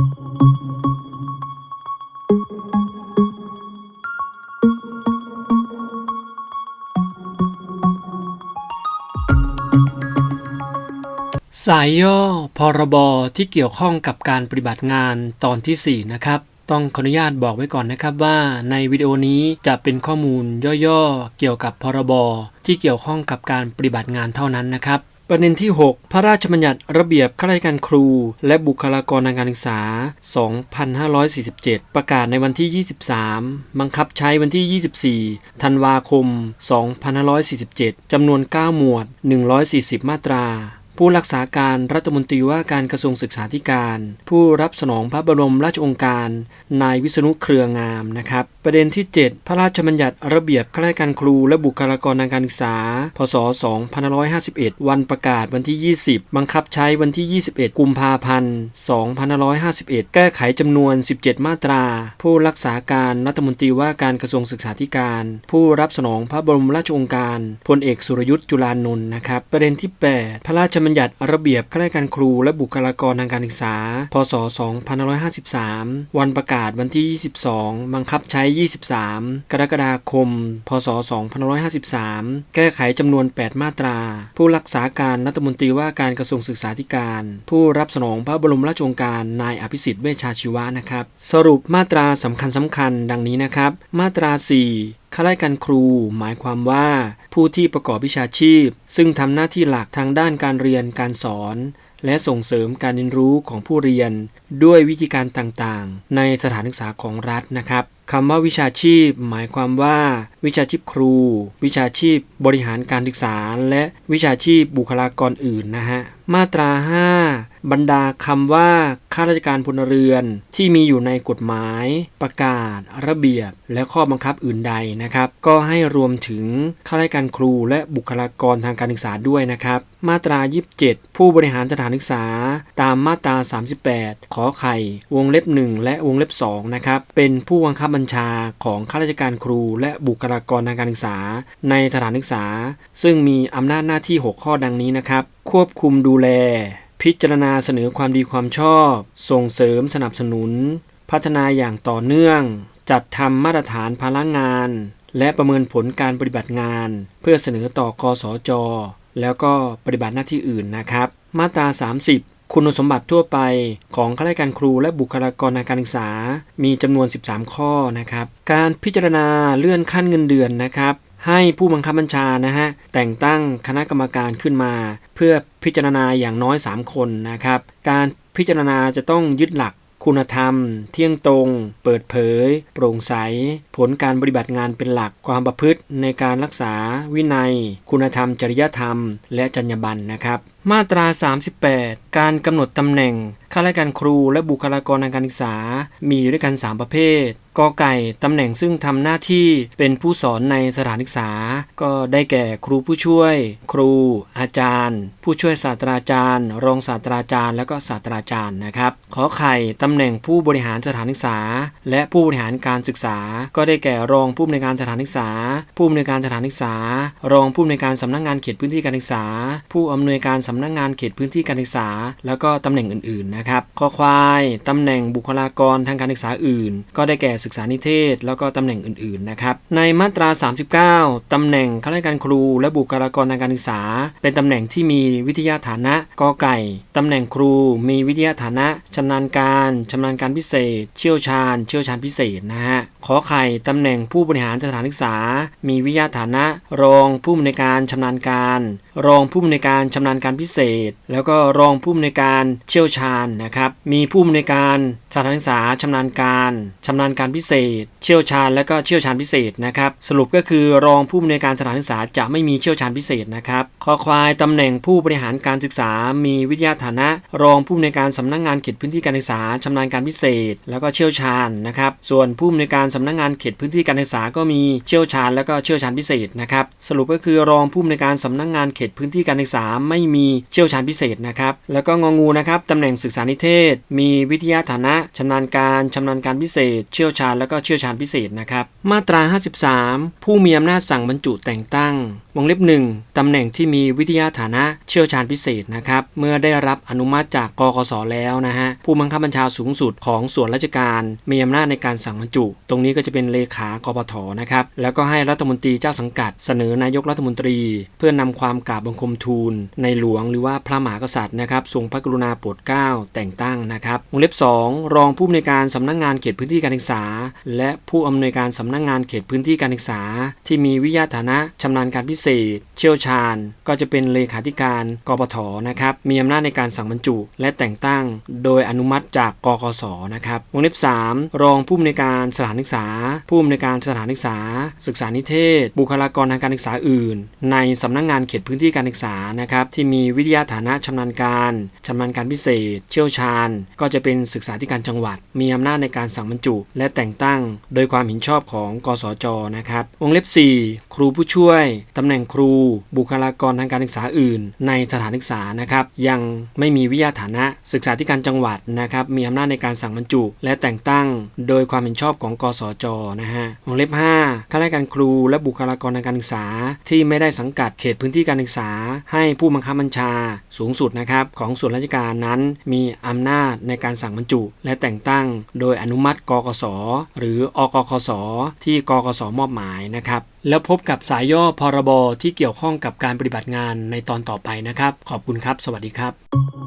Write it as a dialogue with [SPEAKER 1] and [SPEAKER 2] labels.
[SPEAKER 1] สายย่อพรบที่เกี่ยวข้องกับการปฏิบัติงานตอนที่ 4 นะครับ ต้องขออนุญาตบอกไว้ก่อนนะครับว่าในวิดีโอนี้จะเป็นข้อมูลย่อๆ เกี่ยวกับพรบที่เกี่ยวข้องกับการปฏิบัติงานเท่านั้นนะครับ ประเด็นที่ 6 พระราชบัญญัติระเบียบข้าราชการครู และบุคลากรทางการศึกษา 2547 ประกาศในวันที่ 23 บังคับใช้วันที่ 24 ธันวาคม 2547 จำนวน 9 หมวด 140 มาตรา ผู้รักษาการรัฐมนตรีว่าการกระทรวงศึกษาธิการ ผู้รับสนองพระบรมราชองค์การ นายวิษณุเครืองามนะครับ ประเด็นที่ 7 พระราชบัญญัติระเบียบข้าราชการครูและบุคลากรทางการศึกษา พศ 2551 วันประกาศวันที่ 20 บังคับใช้วันที่ 21 กุมภาพันธ์ 2551 แก้ไขจำนวน 17 มาตรา ผู้รักษาการรัฐมนตรีว่าการกระทรวงศึกษาธิการ ผู้รับสนองพระบรมราชองค์การพลเอกสุรยุทธ์จุลานนท์นะครับ ประเด็นที่ 8 พระราชบัญญัติระเบียบข้าราชการครูและบุคลากรทางการศึกษา พศ 2553 วันประกาศวันที่ 22 บังคับใช้ 23 กรกฎาคม พศ 2553 แก้ไขจำนวน 8 มาตรา ผู้รักษาการรัฐมนตรีว่าการกระทรวงศึกษาธิการ ผู้รับสนองพระบรมราชโองการนายอภิสิทธิ์เวชชาชีวะนะครับ สรุปมาตราสำคัญสำคัญดังนี้นะครับ มาตรา 4 ข้าราชการครูหมายความว่า ผู้ที่ประกอบวิชาชีพ ซึ่งทำหน้าที่หลักทางด้านการเรียนการสอน และส่งเสริมการเรียนรู้ของผู้เรียน ด้วยวิธีการต่างๆ ในสถานศึกษาของรัฐนะครับคำว่าวิชาชีพ หมายความว่า วิชาชีพครู วิชาชีพบริหารการศึกษา และวิชาชีพบุคลากรอื่นนะฮะมาตรา 5 บรรดาคำว่า ข้าราชการพลเรือน ที่มีอยู่ในกฎหมาย ประกาศ ระเบียบ และข้อบังคับอื่นใดนะครับ ก็ให้รวมถึงข้าราชการครูและบุคลากรทางการศึกษาด้วยนะครับ มาตรา 27 ผู้บริหารสถานศึกษา ตามมาตรา 38 ขอไข่ วงเล็บ 1 และวงเล็บ2นะครับเป็นผู้บังคับบัญชาของข้าราชการครู และบุคลากรทางการศึกษา ในสถานศึกษา ซึ่งมีอำนาจหน้าที่ 6 ข้อดังนี้นะครับ ควบคุมดูแล พิจารณาเสนอความดีความชอบ ส่งเสริมสนับสนุน พัฒนาอย่างต่อเนื่อง จัดทำมาตรฐานพลังงาน และประเมินผลการปฏิบัติงาน เพื่อเสนอต่อกสจ แล้วก็ปฏิบัติหน้าที่อื่นนะครับ มาตรา 30 คุณสมบัติทั่วไปของข้าราชการครูและบุคลากรทางการศึกษา มีจำนวน 13 ข้อนะครับ การพิจารณาเลื่อนขั้นเงินเดือนนะครับ ให้ผู้บังคับบัญชานะฮะแต่งตั้งคณะกรรมการขึ้นมา เพื่อพิจารณาอย่างน้อย 3 คนนะครับการพิจารณาจะต้องยึดหลักคุณธรรม เที่ยงตรง เปิดเผย โปร่งใส ผลการปฏิบัติงานเป็นหลักความประพฤติในการรักษาวินัย คุณธรรม จริยธรรม และจรรยาบรรณนะครับ มาตรา 38 การกำหนดตำแหน่งข้าราชการครูและบุคลากรทางการศึกษา มีอยู่ด้วยกัน 3 ประเภทกอไก่ตำแหน่งซึ่งทำหน้าที่เป็นผู้สอนในสถานศึกษา ก็ได้แก่ครูผู้ช่วย ครู อาจารย์ ผู้ช่วยศาสตราจารย์ รองศาสตราจารย์ แล้วก็ศาสตราจารย์นะครับขอไข่ตำแหน่งผู้บริหารสถานศึกษา และผู้บริหารการศึกษา ก็ได้แก่รองผู้อำนวยการสถานศึกษา ผู้อำนวยการสถานศึกษา รองผู้อำนวยการสำนักงานเขตพื้นที่การศึกษา ผู้อำนวยการสำนักงานเขตพื้นที่การศึกษา แล้วก็ตำแหน่งอื่นๆนะครับข้อควายตำแหน่งบุคลากรทางการศึกษาอื่น ก็ได้แก่ศึกษานิเทศ แล้วก็ตำแหน่งอื่นๆนะครับในมาตรา 39 ตำแหน่งข้าราชการครู และบุคลากรทางการศึกษา เป็นตำแหน่งที่มีวิทยาฐานะกอไก่ตำแหน่งครู มีวิทยาฐานะชำนาญการชำนาญการพิเศษ เชี่ยวชาญ เชี่ยวชาญพิเศษนะฮะขอไข่ตำแหน่งผู้บริหารสถานศึกษา มีวิทยาฐานะ รองผู้อำนวยการชำนาญการ รองผู้อำนวยการชำนาญการพิเศษ แล้วก็รองผู้อำนวยการเชี่ยวชาญนะครับ มีผู้อำนวยการสถานศึกษาชำนาญการชำนาญการพิเศษ เชี่ยวชาญและก็เชี่ยวชาญพิเศษนะครับ สรุปก็คือรองผู้อำนวยการสถานศึกษาจะไม่มีเชี่ยวชาญพิเศษนะครับคอควายตำแหน่งผู้บริหารการศึกษา มีวิทยาฐานะ รองผู้อำนวยการสำนักงานเขตพื้นที่การศึกษาชำนาญการพิเศษ แล้วก็เชี่ยวชาญนะครับ ส่วนผู้อำนวยการสำนักงานเขตพื้นที่การศึกษาก็มีเชี่ยวชาญแล้วก็เชี่ยวชาญพิเศษนะครับสรุปก็คือรองผู้อำนวยการสำนักงานเขตพื้นที่การศึกษาไม่มีเชี่ยวชาญพิเศษนะครับแล้วก็งองูนะครับตำแหน่งศึกษานิเทศ มีวิทยาฐานะชำนาญการชำนาญการพิเศษ เชี่ยวชาญแล้วก็เชี่ยวชาญพิเศษนะครับมาตรา 53 ผู้มีอำนาจสั่งบรรจุแต่งตั้งวงเล็บหนึ่งตำแหน่งที่มีวิทยาฐานะเชี่ยวชาญพิเศษนะครับเมื่อได้รับอนุมัติจากกกสแล้วนะฮะผู้บังคับบัญชาสูงสุดของส่วนราชการมีอำนาจในการสั่งบรรจุตรงงนี้ก็จะเป็นเลขากปทนะครับ แล้วก็ให้รัฐมนตรีเจ้าสังกัด เสนอนายกรัฐมนตรี เพื่อนำความกราบบังคมทูล ในหลวงหรือว่าพระมหากษัตริย์นะครับทรงพระกรุณาโปรดเกล้าแต่งตั้งนะครับวงเล็บ 2 รองผู้อำนวยการสำนักงานเขตพื้นที่การศึกษา และผู้อำนวยการสำนักงานเขตพื้นที่การศึกษา ที่มีวิทยาฐานะชำนาญการพิเศษ เชี่ยวชาญ ก็จะเป็นเลขาธิการกปทนะครับมีอำนาจในการสั่งบรรจุ และแต่งตั้ง โดยอนุมัติจากกกสนะครับวงเล็บ 3 รองผู้อำนวยการสถานศึกษา ผู้อำนวยการสถานศึกษา ศึกษานิเทศ บุคลากรทางการศึกษาอื่น ในสำนักงานเขตพื้นที่การศึกษานะครับที่มีวิทยาฐานะชำนาญการชำนาญการพิเศษ เชี่ยวชาญ ก็จะเป็นศึกษาธิการจังหวัด มีอำนาจในการสั่งบรรจุ และแต่งตั้ง โดยความเห็นชอบของกสจนะครับวงเล็บ 4 ครูผู้ช่วยตำแหน่งครู บุคลากรทางการศึกษาอื่น ในสถานศึกษานะครับยังไม่มีวิทยาฐานะศึกษาธิการจังหวัดนะครับมีอำนาจในการสั่งบรรจุ และแต่งตั้ง โดยความเห็นชอบของกสสจนะฮะวงเล็บ 5 ข้าราชการครูและบุคลากรทางการศึกษา ที่ไม่ได้สังกัดเขตพื้นที่การศึกษา ให้ผู้บังคับบัญชาสูงสุดนะครับของส่วนราชการนั้นมีอำนาจในการสั่งบรรจุ และแต่งตั้ง โดยอนุมัติกกสหรืออกคสที่กกสมอบหมายนะครับแล้วพบกับสายย่อพรบที่เกี่ยวข้องกับการปฏิบัติงานในตอนต่อไปนะครับ ขอบคุณครับ สวัสดีครับ